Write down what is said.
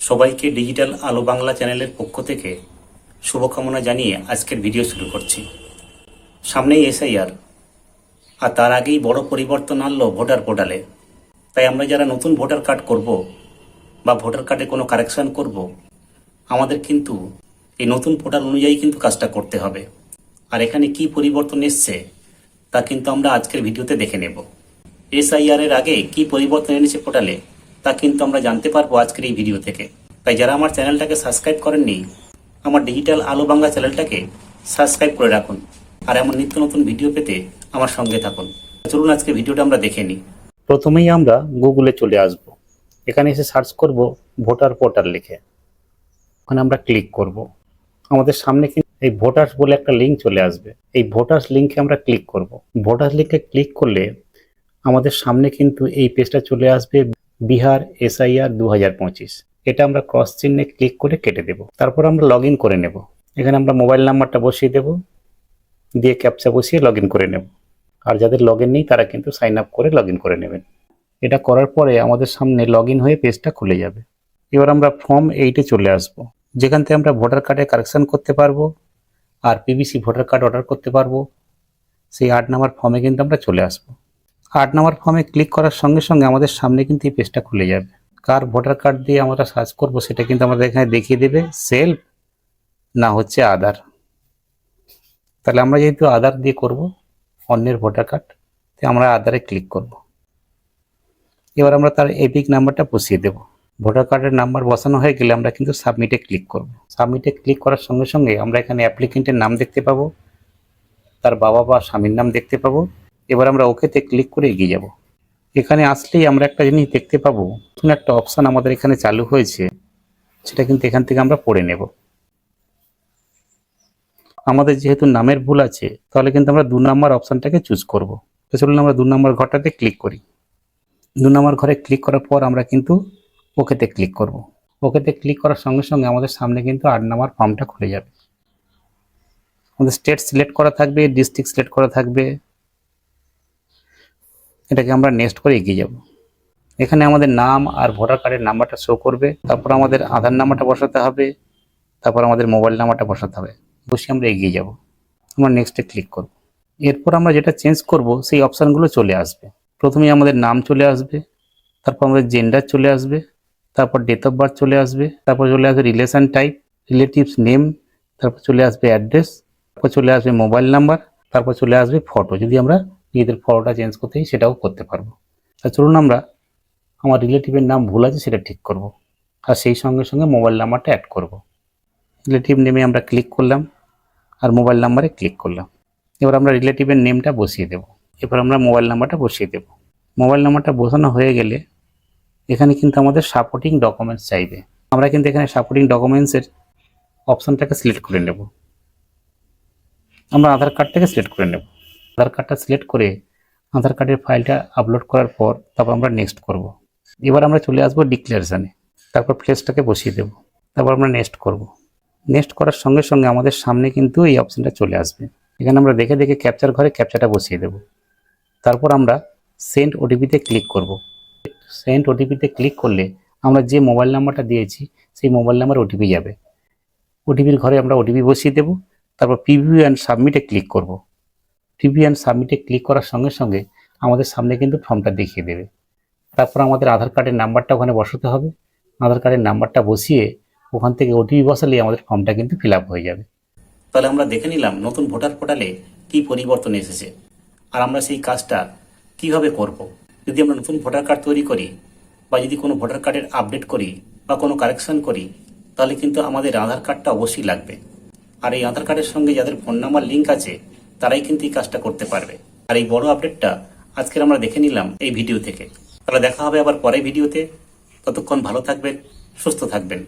সবাইকে ডিজিটাল আলো বাংলা চ্যানেলের পক্ষ থেকে শুভকামনা জানিয়ে আজকের ভিডিও শুরু করছি। সামনেই এসআইআর, আর তার আগেই বড় পরিবর্তন আনলো ভোটার পোর্টালে। তাই আমরা যারা নতুন ভোটার কার্ড করব বা ভোটার কার্ডে কোনো কারেকশন করব, আমাদের কিন্তু এই নতুন পোর্টাল অনুযায়ী কিন্তু কাজটা করতে হবে। আর এখানে কি পরিবর্তন এসছে, তা কিন্তু আমরা আজকের ভিডিওতে দেখে নেব। এসআইআর এর আগে কি পরিবর্তন এনেছে পোর্টালে তা কিন্তু আমরা জানতে পারব আজকের এই ভিডিও থেকে। তাই যারা আমার চ্যানেলটাকে সাবস্ক্রাইব করেননি, আমার ডিজিটাল আলো বাংলা চ্যানেলটাকে সাবস্ক্রাইব করে রাখুন। আর এমন নিত্য নতুন ভিডিও পেতে আমার সঙ্গে থাকুন। চলুন আজকে ভিডিওটা আমরা দেখে নিই। প্রথমেই আমরা গুগলে চলে আসব। এখানে এসে সার্চ করব ভোটার পোর্টাল লিখে। ওখানে আমরা ক্লিক করব। আমাদের সামনে কিন্তু এই ভোটার্স বলে একটা লিঙ্ক চলে আসবে। এই ভোটার্স লিঙ্কে আমরা ক্লিক করব। ভোটার্স লিঙ্কে ক্লিক করলে আমাদের সামনে কিন্তু এই পেজটা চলে আসবে। বিহার এসআইআর দু হাজার পঁচিশ। এটা আমরা ক্রস চিহ্নে ক্লিক করে কেটে দেব। তারপর আমরা লগ করে নেব। এখানে আমরা মোবাইল নাম্বারটা বসিয়ে দেব। দিয়ে ক্যাপচা বসিয়ে লগ করে নেব। আর যাদের লগ নেই, তারা কিন্তু সাইন আপ করে লগ করে নেবেন। এটা করার পরে আমাদের সামনে লগ হয়ে পেজটা খুলে যাবে। এবার আমরা ফর্ম এইটে চলে আসব। যেখান থেকে আমরা ভোটার কার্ডে কারেকশন করতে পারব আর পিবিসি ভোটার কার্ড অর্ডার করতে পারব, সেই আট নাম্বার ফর্মে কিন্তু আমরা চলে আসব। আট নাম্বার ফর্মে ক্লিক করার সঙ্গে সঙ্গে আমাদের সামনে কিন্তু এই পেজটা খুলে যাবে। কার ভোটার কার্ড দিয়ে আমরা সার্চ করব সেটা কিন্তু আমাদের এখানে দেখিয়ে দেবে সেলফ না হচ্ছে আধার তাহলে আমরা যেহেতু আধার দিয়ে করব, অন্যের ভোটার কার্ড তাই আমরা আধারে ক্লিক করব। এবার আমরা তার এপিক নাম্বারটা বসিয়ে দেব। ভোটার কার্ডের নাম্বার বসানো হয়ে গেলে আমরা কিন্তু সাবমিটে ক্লিক করব। সাবমিটে ক্লিক করার সঙ্গে সঙ্গে আমরা এখানে অ্যাপ্লিকেন্টের নাম দেখতে পাবো, তার বাবা বা স্বামীর নাম দেখতে পাবো এবার আমরা ওকেতে ক্লিক করে এগিয়ে যাব। এখানে আসলেই আমরা একটা জিনিস দেখতে পাবো। নতুন একটা অপশান আমাদের এখানে চালু হয়েছে। সেটা কিন্তু এখান থেকে আমরা পড়ে নেব। আমাদের যেহেতু নামের ভুল আছে, তাহলে কিন্তু আমরা দু নম্বর অপশানটাকে চুজ করব। তো চলুন আমরা দু নম্বর ঘরটাতে ক্লিক করি। দু নম্বর ঘরে ক্লিক করার পর আমরা কিন্তু ওকেতে ক্লিক করব। ওকেতে ক্লিক করার সঙ্গে সঙ্গে আমাদের সামনে কিন্তু আট নম্বর ফর্মটা খুলে যাবে। আমাদের স্টেট সিলেক্ট করা থাকবে ডিস্ট্রিক্ট সিলেক্ট করা থাকবে। এটাকে আমরা নেক্সট করে এগিয়ে যাব। এখানে আমাদের নাম আর ভোটার কার্ডের নাম্বারটা শো করবে, তারপর আমাদের আধার নাম্বারটা বসাতে হবে, তারপর আমাদের মোবাইল নাম্বারটা বসাতে হবে। বসে আমরা এগিয়ে যাব। আমরা নেক্সটে ক্লিক করব। এরপর আমরা যেটা চেঞ্জ করব, সেই অপশানগুলো চলে আসবে। প্রথমে আমাদের নাম চলে আসবে, তারপর আমাদের জেন্ডার চলে আসবে, তারপর ডেট অফ বার্থ চলে আসবে, তারপর চলে আসবে রিলেশন টাইপ রিলেটিভস নেম তারপর চলে আসবে অ্যাড্রেস তারপর চলে আসবে মোবাইল নাম্বার তারপর চলে আসবে ফটো যদি আমরা নিজেদের ফটোটা চেঞ্জ করতে সেটাও করতে পারব। তা চলুন আমরা আমার রিলেটিভের নাম ভুল আছে, সেটা ঠিক করব। আর সেই সঙ্গে সঙ্গে মোবাইল নাম্বারটা অ্যাড করব। রিলেটিভ নেমে আমরা ক্লিক করলাম আর মোবাইল নাম্বারে ক্লিক করলাম। এবার আমরা রিলেটিভের নেমটা বসিয়ে দেব। এবার আমরা মোবাইল নাম্বারটা বসিয়ে দেব। মোবাইল নাম্বারটা বসানো হয়ে গেলে এখানে কিন্তু আমাদের সাপোর্টিং ডকুমেন্টস চাইবে। আমরা কিন্তু এখানে সাপোর্টিং ডকুমেন্টসের অপশানটাকে সিলেক্ট করে নেব। আমরা আধার কার্ডটাকে সিলেক্ট করে নেব। আধার কার্ডটা সিলেক্ট করে আধার কার্ডের ফাইলটা আপলোড করার পর তারপর আমরা নেক্সট করব। এবার আমরা চলে আসব ডিক্লারেশানে তারপর ফ্লেসটাকে বসিয়ে দেব। তারপর আমরা নেক্সট করব। নেক্সট করার সঙ্গে সঙ্গে আমাদের সামনে কিন্তু এই অপশানটা চলে আসবে। এখানে আমরা দেখে দেখে ক্যাপচার ঘরে ক্যাপচারটা বসিয়ে দেব। তারপর আমরা সেন্ড ওটিপিতে ক্লিক করব। সেন্ড ওটিপিতে ক্লিক করলে আমরা যে মোবাইল নাম্বারটা দিয়েছি, সেই মোবাইল নাম্বার ওটিপি যাবে। ওটিপির ঘরে আমরা ওটিপি বসিয়ে দেব। তারপর প্রিভিউ অ্যান্ড সাবমিটে ক্লিক করব। অ্যান্ড সাবমিটে ক্লিক করার সঙ্গে সঙ্গে আমাদের সামনে কিন্তু ফর্মটা দেখিয়ে দেবে। তারপর আমাদের আধার কার্ডের নাম্বারটা ওখানে বসাতে হবে। আধার কার্ডের নাম্বারটা বসিয়ে ওখান থেকে ওটিপি বসালে আমাদের ফর্মটা কিন্তু ফিল হয়ে যাবে। তাহলে আমরা দেখে নিলাম নতুন ভোটার পোর্টালে কি পরিবর্তন এসেছে আর আমরা সেই কাজটা কীভাবে করব। যদি আমরা নতুন ভোটার কার্ড তৈরি করি বা যদি কোনো ভোটার কার্ডের আপডেট করি বা কোনো কারেকশন করি, তাহলে কিন্তু আমাদের আধার কার্ডটা অবশ্যই লাগবে। আর এই আধার কার্ডের সঙ্গে যাদের ফোন নাম্বার লিঙ্ক আছে তারাই কিন্তু এই কাজটা করতে পারবে। আর এই বড় আপডেটটা আজকের আমরা দেখে নিলাম এই ভিডিও থেকে। তাহলে দেখা হবে আবার পরে ভিডিওতে ততক্ষণ ভালো থাকবেন, সুস্থ থাকবেন।